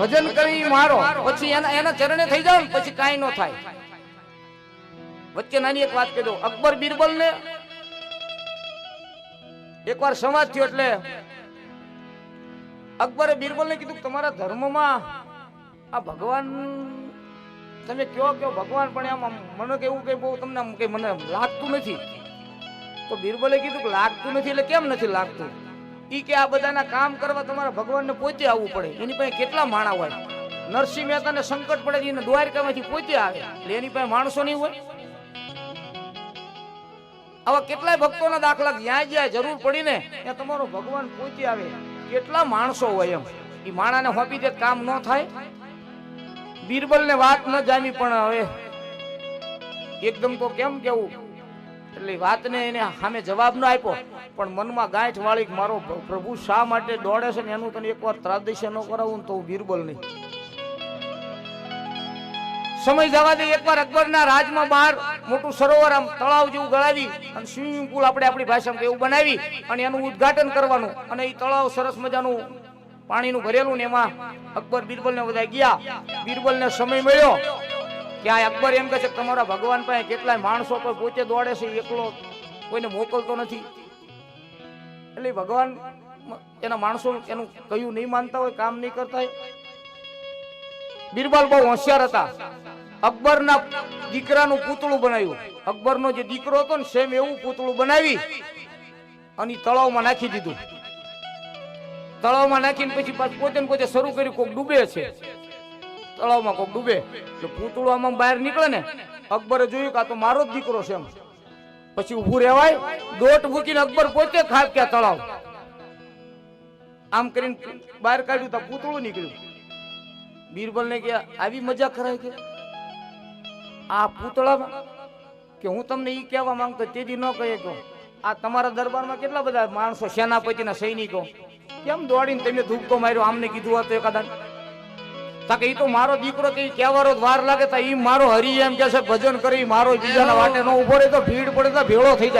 ભજન કરી મારો. પછી એના એના ચરણે થઈ જાવ પછી કાંઈ ન થાય. વચ્ચે નાની એક વાત કહી દઉં અકબર બિરબલ ને એકવાર સંવાદ થયો એટલે અકબરે બિરબલ ને કીધું કે તમારા ધર્મમાં આ ભગવાન તમે કયો કયો ભગવાન પણ આમ મને કે એવું કઈ બહુ તમને કઈ મને લાગતું નથી. તો બિરબલે કીધું કે લાગતું નથી એટલે કેમ નથી લાગતું? ઈ કે આ બધાના કામ કરવા તમારે ભગવાનને પોતે આવવું પડે. એની પાસે કેટલા માણા હોય? નરસિંહ મહેતાને સંકટ પડે એને દ્વારકામાંથી પોતે આવે. એટલે એની પાસે માણસો નહીં હોય. આવા કેટલાય ભક્તોના દાખલા જ્યાં જ્યાં જરૂર પડી ને ત્યાં તમારો ભગવાન પોતે આવે. કેટલા માણસો હોય એમ. એ માણાને હોપી દે કામ ન થાય. બીરબલને વાત ન જામી પણ હવે. એકદમ તો કેમ કેવું? એટલે વાતને એને સામે જવાબ ન આપ્યો. પણ મનમાં ગાંઠ વાળી મારો પ્રભુ શા માટે દોડે છે ને એનું તને એકવાર ત્રાદશ્ય ન કરાવું તો બિરબલ નહીં. સમય જવા દે, એકવાર અકબરના રાજમાં બહાર મોટું સરોવર આમ તળાવ જેવું ગળાવી અને સ્વિમિંગ પુલ આપણે આપણી ભાષામાં એવું બનાવી અને એનું ઉદ્ઘાટન કરવાનું. અને એ તળાવ સરસ મજાનું પાણીનું ભરેલું ને એમાં અકબર બીરબલ ને બધા ગયા. બીરબલ ને સમય મળ્યો. કે અકબર એમ કહે છે તમારા ભગવાન પાસે કેટલાય માણસો પર પોતે દોડે છે એકલો કોઈને મોકલતો નથી. એટલે ભગવાન એના માણસો એનું કયું નહીં માનતા હોય, કામ નહીં કરતા હોય. બિરબલ બહુ હોશિયાર હતા. અકબરના દીકરાનું પૂતળું બનાવ્યું. અકબરનો જે દીકરો હતો ને, સેમ એવું પૂતળું બનાવી અને તળાવમાં નાખી દીધું. તળાવમાં નાખીને પછી પોતે ને પોતે શરૂ કર્યું કોઈક ડૂબે છે. તળાવમાં કોક ડૂબે, તો પૂતળું આમાં બહાર નીકળે ને, અકબરે જોયું કે આ તો મારો જ દીકરો છે એમ. પછી ઊભું રહેવાય, દોટ મૂકીને અકબર પોતે ખાબક્યા તળાવ. આમ કરીને બહાર કાઢ્યું તો પૂતળું નીકળ્યું. બીરબલ ને કે આવી મજા કરાય કે? આ પૂતળામાં કે હું તમને ઈ કહેવા માંગતો તેથી ન કહે કહો આ તમારા દરબારમાં કેટલા બધા માણસો, સેનાપતિના સૈનિકો? કેમ દોડીને તમે ધૂપકો માર્યો? આમને કીધું હતું એકાદા તાકે ઈ તો મારો દીકરો કે કહેવાનો વાર લાગે, તો ઈ મારો હરી એમ કે છે, ભજન કરી, મારો બીજાના વાટે નો ઊભો રહે તો ભીડ પડે તો ભેળો થઈ જાય.